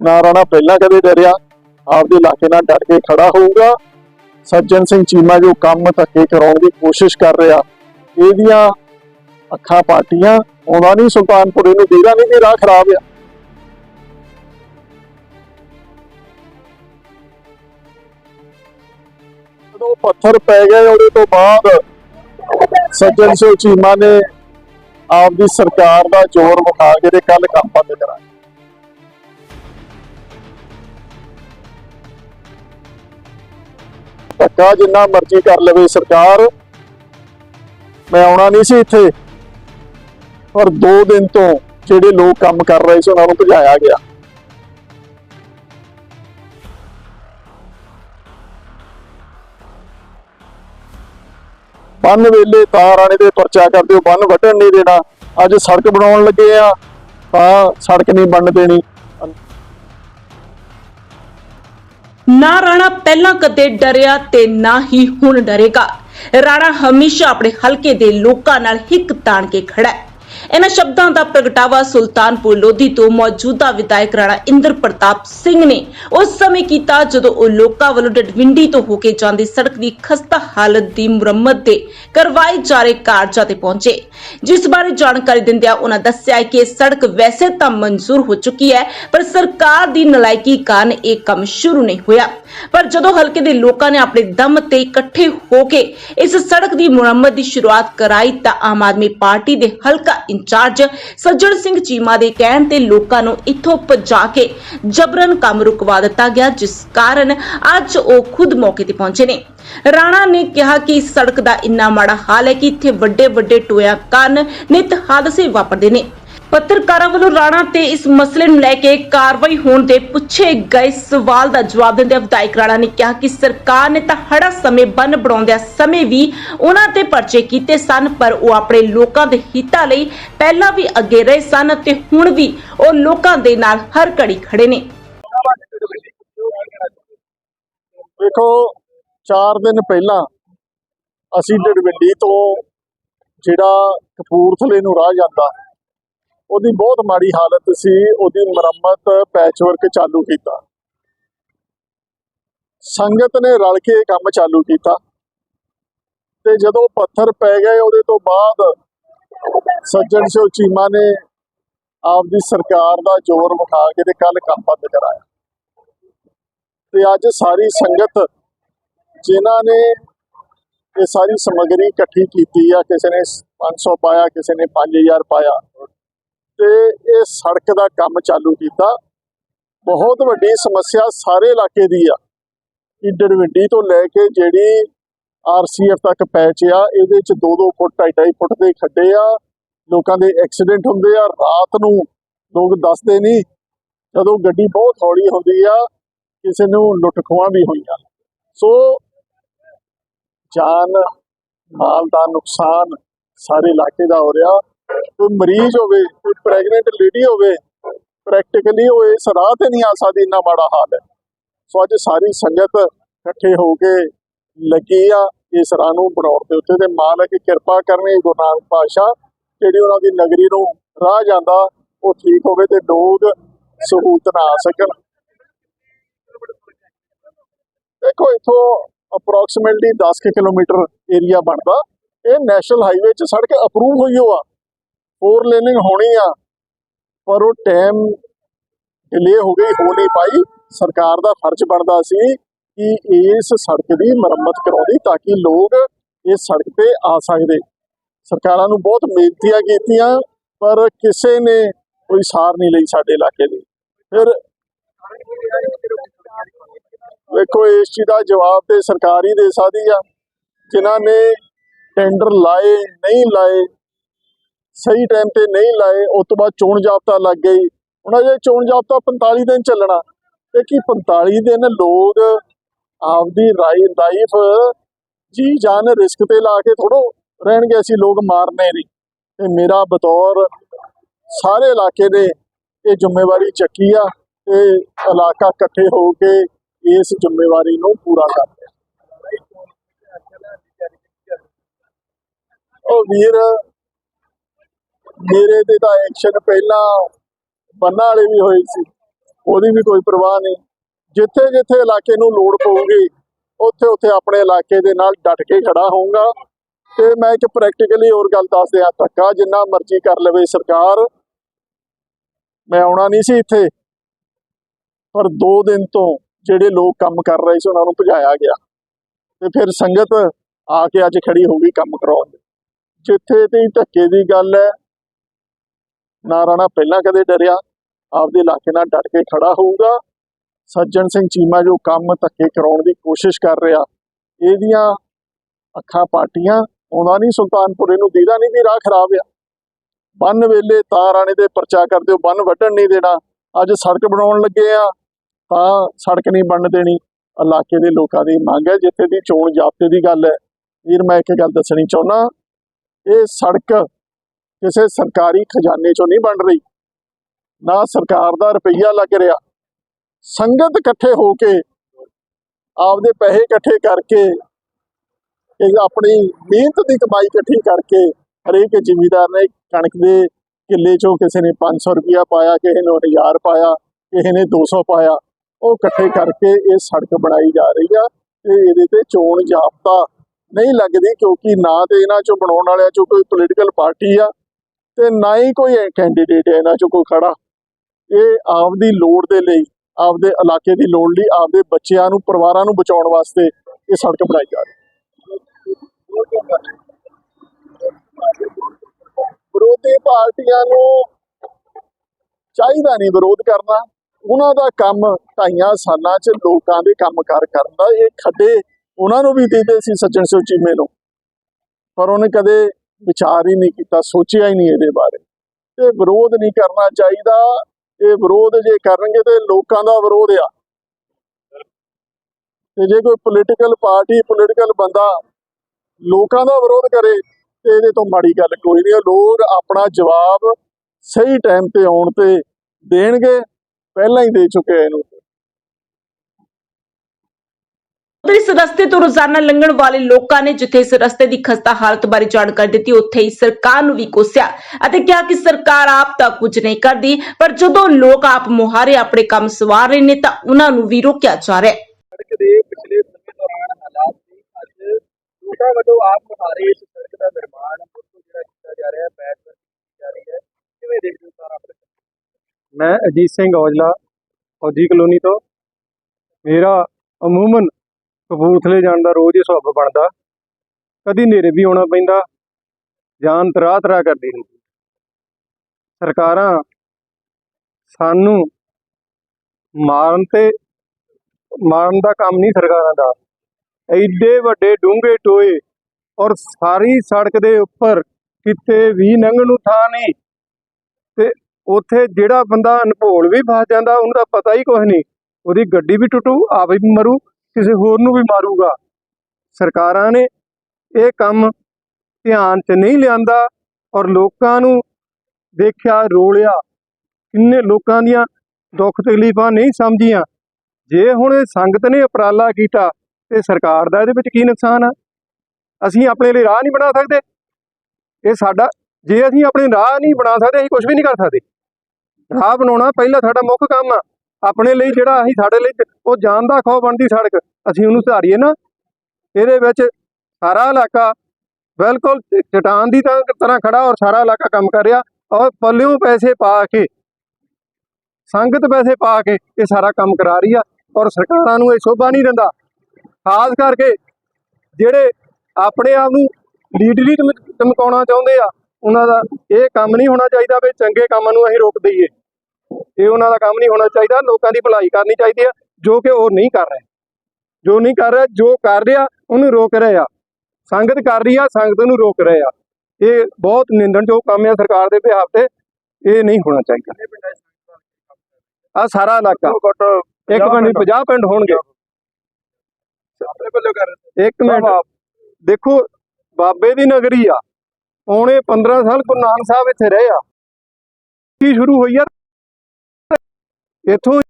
ਨਾ ਰਾਣਾ ਪਹਿਲਾਂ ਕਦੇ ਡਰਿਆ, ਆਪਦੇ ਇਲਾਕੇ ਨਾਲ ਡਟ ਕੇ ਖੜਾ ਹੋਊਗਾ। ਸੱਜਣ ਸਿੰਘ ਚੀਮਾ ਜੋ ਕੰਮ ਧੱਕੇ ਕਰਾਉਣ ਦੀ ਕੋਸ਼ਿਸ਼ ਕਰ ਰਿਹਾ, ਇਹਦੀਆਂ ਅੱਖਾਂ ਪਾਟੀਆਂ, ਆਉਂਦਾ ਨਹੀਂ ਸੁਲਤਾਨਪੁਰ, ਇਹਨੂੰ ਦੇਦਾ ਨਹੀਂ ਕਿ ਰਾਹ ਖਰਾਬ ਆ। ਜਦੋਂ ਪੱਥਰ ਪੈ ਗਏ ਉਹਦੇ ਤੋਂ ਬਾਅਦ ਸੱਜਣ ਸਿੰਘ ਚੀਮਾ ਨੇ ਆਪਦੀ ਸਰਕਾਰ ਦਾ ਜ਼ੋਰ ਵਿਖਾ ਕੇ ਤੇ ਕੱਲ ਕੰਮ ਬੰਦ ਕਰਾਇਆ। ਧੱਕਾ ਜਿੰਨਾ ਮਰਜ਼ੀ ਕਰ ਲਵੇ ਸਰਕਾਰ। ਮੈਂ ਆਉਣਾ ਨਹੀਂ ਸੀ ਇੱਥੇ। ਪਰ 2 ਦਿਨ ਤੋਂ ਜਿਹੜੇ ਲੋਕ ਕੰਮ ਕਰ ਰਹੇ ਸੀ, ਉਹਨਾਂ ਨੂੰ ਭਜਾਇਆ ਗਿਆ। ਬੰਨ ਵੇਲੇ ਤਾਂ ਰਾਣੇ ਦੇ ਪਰਚਾ ਕਰਦੇ ਹੋ, ਬੰਨ ਵੱਢਣ ਨਹੀਂ ਦੇਣਾ। ਅੱਜ ਸੜਕ ਬਣਾਉਣ ਲੱਗੇ ਆ। ਤਾਂ ਸੜਕ ਨਹੀਂ ਬੰਨ ਦੇਣੀ। ਨਾ ਰਾਣਾ ਪਹਿਲਾਂ ਕਦੇ ਡਰਿਆ ਤੇ ਨਾ ਹੀ ਹੁਣ ਡਰੇਗਾ। ਰਾਣਾ ਹਮੇਸ਼ਾ ਆਪਣੇ ਹਲਕੇ ਦੇ ਲੋਕਾਂ ਨਾਲ ਹਿੱਕ ਤਾਣ ਕੇ ਖੜਾ ਹੈ। ਇਹਨਾਂ ਸ਼ਬਦਾਂ ਦਾ ਪ੍ਰਗਟਾਵਾ ਸੁਲਤਾਨਪੁਰ ਲੋਧੀ ਤੋਂ ਮੌਜੂਦਾ ਵਿਧਾਇਕ ਰਾਣਾ ਇੰਦਰ ਪ੍ਰਤਾਪ ਸਿੰਘ ਨੇ ਉਸ ਸਮੇਂ ਕੀਤਾ ਜਦੋਂ ਉਹ ਲੋਕਾਂ ਵੱਲੋਂ ਡਡਵਿੰਡੀ ਤੋਂ ਹੋ ਕੇ ਜਾਂਦੀ ਸੜਕ ਦੀ ਖਸਤਾ ਹਾਲਤ ਦੀ ਮੁਰੰਮਤ ਦੇ ਕਰਵਾਏ ਜਾ ਰਹੇ ਕਾਰਜਾਂ ਤੇ ਪਹੁੰਚੇ। ਜਿਸ ਬਾਰੇ ਜਾਣਕਾਰੀ ਦਿੰਦਿਆਂ ਉਹਨਾਂ ਦੱਸਿਆ ਕਿ ਇਹ ਸੜਕ ਵੈਸੇ ਤਾਂ ਮਨਜ਼ੂਰ ਹੋ ਚੁੱਕੀ ਹੈ, ਪਰ ਸਰਕਾਰ ਦੀ ਨਲਾਇਕੀ ਕਾਰਨ ਇਹ ਕੰਮ ਸ਼ੁਰੂ ਨਹੀਂ ਹੋਇਆ। ਪਰ ਜਦੋਂ ਹਲਕੇ ਦੇ ਲੋਕਾਂ ਨੇ ਆਪਣੇ ਦਮ ਤੇ ਇਕੱਠੇ ਹੋ ਕੇ ਇਸ ਸੜਕ ਦੀ ਮੁਰੰਮਤ ਦੀ ਸ਼ੁਰੂਆਤ ਕਰਾਈ ਤਾਂ ਆਮ ਆਦਮੀ ਪਾਰਟੀ ਦੇ ਹਲਕਾ ਇੰਚਾਰਜ ਸੱਜਣ ਸਿੰਘ ਚੀਮਾ ਦੇ ਕਹਿਣ ਤੇ ਲੋਕਾਂ ਨੂੰ ਇੱਥੋਂ ਭਜਾ ਕੇ ਜਬਰਨ ਕੰਮ ਰੁਕਵਾ ਦਿੱਤਾ ਗਿਆ, ਜਿਸ ਕਾਰਨ ਅੱਜ ਉਹ ਖੁਦ ਮੌਕੇ ਤੇ ਪਹੁੰਚੇ ਨੇ। ਰਾਣਾ ਨੇ ਕਿਹਾ ਕਿ ਇਸ ਸੜਕ ਦਾ ਇੰਨਾ ਮਾੜਾ ਹਾਲ ਹੈ ਕਿ ਇੱਥੇ ਵੱਡੇ ਵੱਡੇ ਟੋਇਆਂ ਕਾਰਨ ਨਿਤ ਹਾਦਸੇ ਵਾਪਰਦੇ ਨੇ। ਪੱਤਰਕਾਰਾਂ ਵੱਲੋਂ ਰਾਣਾ ਤੇ ਇਸ ਮਸਲੇ ਨੂੰ ਲੈ ਕੇ ਕਾਰਵਾਈ ਹੋਣ ਦੇ ਪੁੱਛੇ ਗਏ ਸਵਾਲ ਦਾ ਜਵਾਬ ਦਿੰਦਿਆਂ ਵਿਧਾਇਕ ਰਾਣਾ ਨੇ ਕਿਹਾ ਕਿ ਸਰਕਾਰ ਨੇ ਤਾਂ ਹੜਾ ਸਮੇਂ ਬੰਨ ਬਣਾਉਂਦਿਆਂ ਸਮੇਂ ਵੀ ਉਹਨਾਂ ਤੇ ਪਰਚੇ ਕੀਤੇ ਸਨ, ਪਰ ਉਹ ਆਪਣੇ ਲੋਕਾਂ ਦੇ ਹਿੱਤਾਂ ਲਈ ਪਹਿਲਾਂ ਵੀ ਅੱਗੇ ਰਹੇ ਸਨ ਤੇ ਹੁਣ ਵੀ ਉਹ ਲੋਕਾਂ ਦੇ ਨਾਲ ਹਰ ਘੜੀ ਖੜੇ ਨੇ। ਵੇਖੋ 4 ਦਿਨ ਪਹਿਲਾਂ ਅਸੀਂ ਡੜਵਿੰਡੀ ਤੋਂ ਜਿਹੜਾ ਕਪੂਰਥਲੇ ਨੂੰ ਰਾਹ ਜਾਂਦਾ ਉਹਦੀ ਬਹੁਤ ਮਾੜੀ ਹਾਲਤ ਸੀ, ਉਹਦੀ ਮੁਰੰਮਤ ਪੈਚਵਰਕ ਚਾਲੂ ਕੀਤਾ। ਸੰਗਤ ਨੇ ਰਲ ਕੇ ਇਹ ਕੰਮ ਚਾਲੂ ਕੀਤਾ। ਤੇ ਜਦੋਂ ਪੱਥਰ ਪੈ ਗਏ, ਉਹਦੇ ਤੋਂ ਬਾਅਦ ਸੱਜਣ ਸਿੰਘ ਚੀਮਾ ਨੇ ਆਪਦੀ ਸਰਕਾਰ ਦਾ ਜ਼ੋਰ ਵਿਖਾ ਕੇ ਤੇ ਕੱਲ ਕੰਮ ਬੰਦ ਕਰਾਇਆ। ਤੇ ਅੱਜ ਸਾਰੀ ਸੰਗਤ, ਜਿਨ੍ਹਾਂ ਨੇ ਇਹ ਸਾਰੀ ਸਮੱਗਰੀ ਇਕੱਠੀ ਕੀਤੀ ਆ, ਕਿਸੇ ਨੇ 500 ਪਾਇਆ, ਕਿਸੇ ਨੇ 5000 ਪਾਇਆ ਤੇ ਇਹ ਸੜਕ ਦਾ ਕੰਮ ਚਾਲੂ ਕੀਤਾ। ਬਹੁਤ ਵੱਡੀ ਸਮੱਸਿਆ ਸਾਰੇ ਇਲਾਕੇ ਦੀ ਆ। ਕਿ ਡੜਵਿੰਡੀ ਤੋਂ ਲੈ ਕੇ ਜਿਹੜੀ ਆਰਸੀਐਫ ਤੱਕ ਪੈਚ ਆ, ਇਹਦੇ ਚ 2-2 ਫੁੱਟ 2.5 ਫੁੱਟ ਦੇ ਖੱਡੇ ਆ। ਲੋਕਾਂ ਦੇ ਐਕਸੀਡੈਂਟ ਹੁੰਦੇ ਆ, ਰਾਤ ਨੂੰ ਲੋਕ ਦੱਸਦੇ ਨਹੀਂ। ਜਦੋਂ ਗੱਡੀ ਬਹੁਤ ਹੌਲੀ ਹੁੰਦੀ ਆ, ਕਿਸੇ ਨੂੰ ਲੁੱਟ ਖੋਹਾਂ ਵੀ ਹੋਈਆਂ। ਸੋ ਜਾਨ, ਮਾਲ ਦਾ ਨੁਕਸਾਨ ਸਾਰੇ ਇਲਾਕੇ ਦਾ ਹੋ ਰਿਹਾ। ਕੋਈ ਮਰੀਜ਼ ਹੋਵੇ, ਕੋਈ ਪ੍ਰੈਗਨੈਂਟ ਲੇਡੀ ਹੋਵੇ ਪ੍ਰੈਕਟੀਕਲੀ ਉਹ ਇਸ ਰਾਹ ਤੇ ਨਹੀਂ ਆ ਸਕਦੀ, ਇੰਨਾ ਮਾੜਾ ਹਾਲ ਹੈ। ਸੋ ਅੱਜ ਸਾਰੀ ਸੰਗਤ ਇਕੱਠੇ ਹੋ ਕੇ ਲੱਗੀ ਆ ਇਸ ਰਾਹ ਨੂੰ ਬਣਾਉਣ ਦੇ ਉੱਤੇ ਤੇ ਮਾਲਕ ਕਿਰਪਾ ਕਰਨੀ, ਗੁਰੂ ਨਾਨਕ ਪਾਤਸ਼ਾਹ, ਜਿਹੜੀ ਉਹਨਾਂ ਦੀ ਨਗਰੀ ਨੂੰ ਰਾਹ ਜਾਂਦਾ, ਉਹ ਠੀਕ ਹੋਵੇ ਤੇ ਲੋਕ ਸਹੂਲਤ ਨਾ ਆ ਸਕਣ। ਦੇਖੋ, ਇਥੋਂ ਅਪਰੋਕਸੀਮੇਟਲੀ 10 ਕਿਲੋਮੀਟਰ ਏਰੀਆ ਬਣਦਾ। ਇਹ ਨੈਸ਼ਨਲ ਹਾਈਵੇ 'ਚ ਸੜਕ ਅਪਰੂਵ ਹੋਈ ਹੋਆ ਫੋਰ ਲੇਨਿੰਗ ਹੋਣੀ ਆ, ਪਰ ਉਹ ਟਾਈਮ ਡਿਲੇ ਹੋ ਗਈ, ਹੋ ਨਹੀਂ ਪਾਈ। ਸਰਕਾਰ ਦਾ ਫਰਜ਼ ਬਣਦਾ ਸੀ ਕਿ ਇਸ ਸੜਕ ਦੀ ਮੁਰੰਮਤ ਕਰਾਉਣੀ ਤਾਂ ਕਿ ਲੋਕ ਇਸ ਸੜਕ ਤੇ ਆ ਸਕਦੇ। ਸਰਕਾਰਾਂ ਨੂੰ ਬਹੁਤ ਮਿਹਨਤੀਆਂ ਕੀਤੀਆਂ, ਪਰ ਕਿਸੇ ਨੇ ਕੋਈ ਸਾਰ ਨਹੀਂ ਲਈ ਸਾਡੇ ਇਲਾਕੇ ਦੀ। ਫਿਰ ਵੇਖੋ, ਇਸ ਚੀਜ਼ ਦਾ ਜਵਾਬ ਤੇ ਸਰਕਾਰ ਹੀ ਦੇ ਸਕਦੀ ਆ। ਜਿਨ੍ਹਾਂ ਨੇ ਟੈਂਡਰ ਲਾਏ, ਨਹੀਂ ਲਾਏ ਸਹੀ ਟਾਈਮ ਤੇ ਨਹੀਂ ਲਾਏ, ਉਸ ਤੋਂ ਬਾਅਦ ਚੋਣ ਜਾਬਤਾ ਲੱਗ ਗਈ। ਉਹਨਾਂ ਜੇ ਚੋਣ ਜਾਬਤਾ 45 ਦਿਨ ਚੱਲਣਾ। ਤੇ ਕੀ 45 ਦਿਨ ਲੋਕ ਆਪਦੀ ਰਾਈ ਲਾਈਫ ਜੀ ਜਾਨ ਰਿਸਕ ਤੇ ਲਾ ਕੇ ਥੋੜੋ ਰਹਿਣਗੇ, ਅਸੀਂ ਲੋਕ ਮਾਰਨੇ ਨਹੀਂ। ਤੇ ਮੇਰਾ ਬਤੌਰ ਸਾਰੇ ਇਲਾਕੇ ਨੇ ਇਹ ਜ਼ਿੰਮੇਵਾਰੀ ਚੱਕੀ ਆ ਤੇ ਇਲਾਕਾ ਇਕੱਠੇ ਹੋ ਕੇ ਇਸ ਜ਼ਿੰਮੇਵਾਰੀ ਨੂੰ ਪੂਰਾ ਕਰਦੇ ਉਹ ਵੀਰ ਮੇਰੇ ਤੇ ਤਾਂ ਐਕਸ਼ਨ ਪਹਿਲਾਂ ਬੰਨਾ ਵਾਲੇ ਵੀ ਹੋਏ ਸੀ। ਉਹਦੀ ਵੀ ਕੋਈ ਪਰਵਾਹ ਨਹੀਂ। ਜਿੱਥੇ ਜਿੱਥੇ ਇਲਾਕੇ ਨੂੰ ਲੋੜ ਪਊਗੀ ਉੱਥੇ ਉੱਥੇ ਆਪਣੇ ਇਲਾਕੇ ਦੇ ਨਾਲ ਡਟ ਕੇ ਖੜਾ ਹੋਊਗਾ। ਤੇ ਮੈਂ ਇੱਕ ਪ੍ਰੈਕਟੀਕਲੀ ਹੋਰ ਗੱਲ ਦੱਸ ਦਿਆਂ, ਧੱਕਾ ਜਿੰਨਾ ਮਰਜ਼ੀ ਕਰ ਲਵੇ ਸਰਕਾਰ। ਮੈਂ ਆਉਣਾ ਨਹੀਂ ਸੀ ਇੱਥੇ। ਪਰ 2 ਦਿਨ ਤੋਂ ਜਿਹੜੇ ਲੋਕ ਕੰਮ ਕਰ ਰਹੇ ਸੀ, ਉਹਨਾਂ ਨੂੰ ਭਜਾਇਆ ਗਿਆ। ਤੇ ਫਿਰ ਸੰਗਤ ਆ ਕੇ ਅੱਜ ਖੜੀ ਹੋ ਗਈ ਕੰਮ ਕਰਾਉਣ। ਦੇ ਜਿੱਥੇ ਤੇ ਧੱਕੇ ਦੀ ਗੱਲ ਹੈ ਨਾ ਰਾਣਾ ਪਹਿਲਾਂ ਕਦੇ ਡਰਿਆ, ਆਪਦੇ ਇਲਾਕੇ ਨਾਲ ਡਟ ਕੇ ਖੜਾ ਹੋਊਗਾ। ਸੱਜਣ ਸਿੰਘ ਚੀਮਾ ਜੋ ਕੰਮ ਧੱਕੇ ਕਰਾਉਣ ਦੀ ਕੋਸ਼ਿਸ਼ ਕਰ ਰਿਹਾ, ਇਹਦੀਆਂ ਅੱਖਾਂ ਪਾਟੀਆਂ, ਆਉਂਦਾ ਨਹੀਂ ਸੁਲਤਾਨਪੁਰੇ ਨੂੰ ਦੀਦਾ ਨਹੀਂ ਵੀ ਰਾਹ ਖਰਾਬ ਆ। ਬੰਨ ਵੇਲੇ ਤਾਂ ਰਾਣੇ ਦੇ ਪਰਚਾ ਕਰਦੇ ਹੋ ਬੰਨ ਵੱਢਣ ਨਹੀਂ ਦੇਣਾ। ਅੱਜ ਸੜਕ ਬਣਾਉਣ ਲੱਗੇ ਆ, ਤਾਂ ਸੜਕ ਨਹੀਂ ਬੰਨ ਦੇਣੀ। ਇਲਾਕੇ ਦੇ ਲੋਕਾਂ ਦੀ ਮੰਗ ਹੈ, ਜਿੱਥੇ ਦੀ ਚੋਣ ਜਾਬਤੇ ਦੀ ਗੱਲ ਹੈ। ਵੀਰ, ਮੈਂ ਇੱਕ ਗੱਲ ਦੱਸਣੀ ਚਾਹੁੰਦਾ, ਇਹ ਸੜਕ ਕਿਸੇ ਸਰਕਾਰੀ ਖਜ਼ਾਨੇ ਚੋਂ ਨਹੀਂ ਬਣ ਰਹੀ। ਨਾ ਸਰਕਾਰ ਦਾ ਰੁਪਈਆ ਲੱਗ ਰਿਹਾ। ਸੰਗਤ ਇਕੱਠੇ ਹੋ ਕੇ, ਆਪਦੇ ਪੈਸੇ ਇਕੱਠੇ ਕਰਕੇ ਆਪਣੀ ਮਿਹਨਤ ਦੀ ਕਮਾਈ ਇਕੱਠੀ ਕਰਕੇ ਹਰੇਕ ਜ਼ਿਮੀਦਾਰ ਨੇ ਕਣਕ ਦੇ ਕਿੱਲੇ ਚੋਂ ਕਿਸੇ ਨੇ 500 ਰੁਪਇਆ ਪਾਇਆ, ਕਿਸੇ ਨੇ 1000 ਪਾਇਆ, ਕਿਸੇ ਨੇ 200 ਪਾਇਆ, ਉਹ ਇਕੱਠੇ ਕਰਕੇ ਇਹ ਸੜਕ ਬਣਾਈ ਜਾ ਰਹੀ ਆ ਤੇ ਇਹਦੇ ਤੇ ਚੋਣ ਜਾਬਤਾ ਨਹੀਂ ਲੱਗਦੀ ਕਿਉਂਕਿ ਨਾ ਤੇ ਇਹਨਾਂ ਚੋਂ ਬਣਾਉਣ ਵਾਲਿਆਂ ਚੋਂ ਕੋਈ ਪੋਲੀਟੀਕਲ ਪਾਰਟੀ ਆ ਤੇ ਨਾ ਹੀ ਕੋਈ ਕੈਂਡੀਡੇਟ ਹੈ ਇਹਨਾਂ ਚੋਂ ਕੋਈ ਖੜਾ। ਇਹ ਆਪਦੀ ਲੋੜ ਦੇ ਲਈ, ਆਪਦੇ ਇਲਾਕੇ ਦੀ ਲੋੜ ਲਈ, ਆਪਦੇ ਬੱਚਿਆਂ ਨੂੰ, ਪਰਿਵਾਰਾਂ ਨੂੰ ਬਚਾਉਣ ਵਾਸਤੇ ਇਹ ਸੜਕ ਬਣਾਈ ਜਾ ਰਹੀ ਵਿਰੋਧੀ ਪਾਰਟੀਆਂ ਨੂੰ ਚਾਹੀਦਾ ਨਹੀਂ ਵਿਰੋਧ ਕਰਨਾ। ਉਹਨਾਂ ਦਾ ਕੰਮ ਢਾਈਆਂ ਸਾਲਾਂ 'ਚ ਲੋਕਾਂ ਦੇ ਕੰਮ ਕਾਰ ਕਰਨ ਦਾ। ਇਹ ਖੱਡੇ ਉਹਨਾਂ ਨੂੰ ਵੀ ਦਿੱਤੇ ਸੀ ਸੱਜਣ ਸਿੰਘ ਚੀਮੇ ਨੂੰ ਪਰ ਉਹਨੇ ਕਦੇ ਵਿਚਾਰ ਹੀ ਨਹੀਂ ਕੀਤਾ, ਸੋਚਿਆ ਹੀ ਨਹੀਂ ਇਹਦੇ ਬਾਰੇ। ਤੇ ਵਿਰੋਧ ਨਹੀਂ ਕਰਨਾ ਚਾਹੀਦਾ। ਇਹ ਵਿਰੋਧ ਜੇ ਕਰਨਗੇ ਤੇ ਲੋਕਾਂ ਦਾ ਵਿਰੋਧ ਆ। ਤੇ ਜੇ ਕੋਈ ਪੋਲੀਟੀਕਲ ਪਾਰਟੀ ਪੋਲੀਟੀਕਲ ਬੰਦਾ ਲੋਕਾਂ ਦਾ ਵਿਰੋਧ ਕਰੇ, ਤੇ ਇਹਦੇ ਤੋਂ ਮਾੜੀ ਗੱਲ ਕੋਈ ਨਹੀਂ ਲੋਕ ਆਪਣਾ ਜਵਾਬ ਸਹੀ ਟਾਈਮ ਤੇ ਆਉਣ ਤੇ ਦੇਣਗੇ। ਪਹਿਲਾਂ ਹੀ ਦੇ ਚੁੱਕੇ ਇਹਨੂੰ। ਉਧਰ ਇਸ ਰਸਤੇ ਤੋਂ ਰੋਜ਼ਾਨਾ ਲੰਘਣ ਵਾਲੇ ਲੋਕਾਂ ਨੇ ਜਿੱਥੇ ਇਸ ਰਸਤੇ ਦੀ ਖਸਤਾ ਹਾਲਤ ਬਾਰੇ ਜਾਣਕਾਰੀ ਦਿੱਤੀ ਉੱਥੇ ਹੀ ਸਰਕਾਰ ਨੂੰ ਵੀ ਕੋਸਿਆ ਅਤੇ ਕਿਹਾ ਕਿ ਸਰਕਾਰ ਆਪ ਤਾਂ ਕੁਝ ਨਹੀਂ ਕਰਦੀ ਪਰ ਜਦੋਂ ਲੋਕ ਆਪ ਮੁਹਾਰੇ ਆਪਣੇ ਕੰਮ ਸਵਾਰ ਰਹੇ ਨੇ ਤਾਂ ਉਹਨਾਂ ਨੂੰ ਵੀ ਰੋਕਿਆ ਜਾ ਰਿਹਾ ਹੈ। ਸੜਕ ਦੇ ਪਿਛਲੇ ਸਮੇਂ ਦੌਰਾਨ ਹਾਲਾਤ ਸੀ ਅੱਜ ਲੋਕਾਂ ਵੱਲੋਂ ਆਪ ਮੁਹਾਰੇ ਇਸ ਸੜਕ ਦਾ ਨਿਰਮਾਣ ਮੁੱਢੋਂ ਜਿਹੜਾ ਕੀਤਾ ਜਾ ਰਿਹਾ ਹੈ ਬੈਠ ਕੀਤੀ ਜਾ ਰਹੀ ਹੈ। ਕਿਵੇਂ ਦੇਖਦੇ ਹੋ ਸਾਰਾ ਪ੍ਰੋਸੈਸ ਮੈਂ ਅਜੀਤ ਸਿੰਘ ਔਜਲਾ ਫੌਜੀ ਕਲੋਨੀ ਤੋਂ। ਮੇਰਾ ਅਮੂਮਨ ਕਪੂਰਥਲੇ ਜਾਣ ਦਾ ਰੋਜ਼ ਹੀ ਸੁਭਾਅ ਬਣਦਾ। ਕਦੀ ਨੇਰੇ ਵੀ ਆਉਣਾ ਪੈਂਦਾ, ਜਾਨ ਤਰਾ ਤਰਾ ਕਰਦੀ ਹੁੰਦੀ। ਸਰਕਾਰਾਂ ਸਾਨੂੰ ਮਾਰਨ ਤੇ, ਮਾਰਨ ਦਾ ਕੰਮ ਨਹੀਂ ਸਰਕਾਰਾਂ ਦਾ। ਐਡੇ ਵੱਡੇ ਡੂੰਘੇ ਟੋਏ ਔਰ ਸਾਰੀ ਸੜਕ ਦੇ ਉੱਪਰ ਕਿਤੇ ਵੀ ਲੰਘਣ ਨੂੰ ਥਾਂ ਨਹੀਂ। ਤੇ ਉੱਥੇ ਜਿਹੜਾ ਬੰਦਾ ਅਨਭੋਲ ਵੀ ਫਸ ਜਾਂਦਾ, ਉਹਨੂੰ ਤਾਂ ਪਤਾ ਹੀ ਕੁਝ ਨਹੀਂ। ਉਹਦੀ ਗੱਡੀ ਵੀ ਟੁੱਟੂ, ਆਪ ਵੀ ਮਰੂ। ਕਿਸੇ ਹੋਰ ਨੂੰ ਵੀ ਮਾਰੂਗਾ। ਸਰਕਾਰਾਂ ਨੇ ਇਹ ਕੰਮ ਧਿਆਨ 'ਚ ਨਹੀਂ ਲਿਆਂਦਾ ਔਰ ਲੋਕਾਂ ਨੂੰ ਦੇਖਿਆ, ਰੋਲਿਆ। ਕਿੰਨੇ ਲੋਕਾਂ ਦੀਆਂ ਦੁੱਖ ਤਕਲੀਫਾਂ ਨਹੀਂ ਸਮਝੀਆਂ। ਜੇ ਹੁਣ ਇਹ ਸੰਗਤ ਨੇ ਉਪਰਾਲਾ ਕੀਤਾ, ਤੇ ਸਰਕਾਰ ਦਾ ਇਹਦੇ ਵਿੱਚ ਕੀ ਨੁਕਸਾਨ ਆ? ਅਸੀਂ ਆਪਣੇ ਲਈ ਰਾਹ ਨਹੀਂ ਬਣਾ ਸਕਦੇ। ਇਹ ਸਾਡਾ, ਜੇ ਅਸੀਂ ਆਪਣੇ ਰਾਹ ਨਹੀਂ ਬਣਾ ਸਕਦੇ, ਅਸੀਂ ਕੁਝ ਵੀ ਨਹੀਂ ਕਰ ਸਕਦੇ। ਰਾਹ ਬਣਾਉਣਾ ਪਹਿਲਾਂ ਸਾਡਾ ਮੁੱਖ ਕੰਮ ਆ। ਆਪਣੇ ਲਈ ਜਿਹੜਾ ਅਸੀਂ ਸਾਡੇ ਲਈ ਉਹ ਜਾਨ ਦਾ ਖੋ ਬਣਦੀ ਸੜਕ। ਅਸੀਂ ਉਹਨੂੰ ਸੁਧਾਰੀਏ ਨਾ। ਇਹਦੇ ਵਿੱਚ ਸਾਰਾ ਇਲਾਕਾ ਬਿਲਕੁਲ ਚ- ਚਟਾਨ ਦੀ ਤਾਂ ਤਰ੍ਹਾਂ ਖੜਾ ਔਰ ਸਾਰਾ ਇਲਾਕਾ ਕੰਮ ਕਰ ਰਿਹਾ। ਔਰ ਪੱਲਿਓਂ ਪੈਸੇ ਪਾ ਕੇ, ਸੰਗਤ ਪੈਸੇ ਪਾ ਕੇ ਇਹ ਸਾਰਾ ਕੰਮ ਕਰਾ ਰਹੀ ਆ। ਔਰ ਸਰਕਾਰਾਂ ਨੂੰ ਇਹ ਸ਼ੋਭਾ ਨਹੀਂ ਦਿੰਦਾ। ਖਾਸ ਕਰਕੇ ਜਿਹੜੇ ਆਪਣੇ ਆਪ ਨੂੰ ਲੀਡਰੀ ਚਮਕਾਉਣਾ ਚਾਹੁੰਦੇ ਆ, ਉਹਨਾਂ ਦਾ ਇਹ ਕੰਮ ਨਹੀਂ ਹੋਣਾ ਚਾਹੀਦਾ ਵੀ ਚੰਗੇ ਕੰਮਾਂ ਨੂੰ ਅਸੀਂ ਰੋਕ ਦਈਏ। ਇਹ ਉਹਨਾਂ ਦਾ ਕੰਮ ਨਹੀਂ ਹੋਣਾ ਚਾਹੀਦਾ ਲੋਕਾਂ ਦੀ ਭਲਾਈ ਕਰਨੀ ਚਾਹੀਦੀ ਆ ਜੋ ਕਿ ਉਹ ਨਹੀਂ ਕਰ ਰਹੇ। ਜੋ ਨਹੀਂ ਕਰ ਰਿਹਾ ਜੋ ਕਰ ਰਿਹਾ ਉਹਨੂੰ ਰੋਕ ਰਹੇ ਆ। ਸੰਗਤ ਕਰ ਰਹੀ ਆ ਸੰਗਤ ਨੂੰ ਰੋਕ ਰਹੇ ਆ। ਇਹ ਬਹੁਤ ਨਿੰਦਣਯੋਗ ਕੰਮ ਆ ਸਰਕਾਰ ਦੇ ਬਿਹਾਫ ਤੇ। ਇਹ ਨਹੀਂ ਹੋਣਾ ਚਾਹੀਦਾ। ਆ ਸਾਰਾ ਇਲਾਕਾ। ਇੱਕ ਪਿੰਡ 50 ਪਿੰਡ ਹੋਣਗੇ। ਇੱਕ ਮਿੰਟ। ਦੇਖੋ ਬਾਬੇ ਦੀ ਨਗਰੀ ਆ। ਪੌਣੇ 15 ਸਾਲ ਗੁਰੂ ਨਾਨਕ ਸਾਹਿਬ ਇੱਥੇ ਰਹੇ ਆ। ਕੀ ਸ਼ੁਰੂ ਹੋਈ ਆ? ਇੱਥੋਂ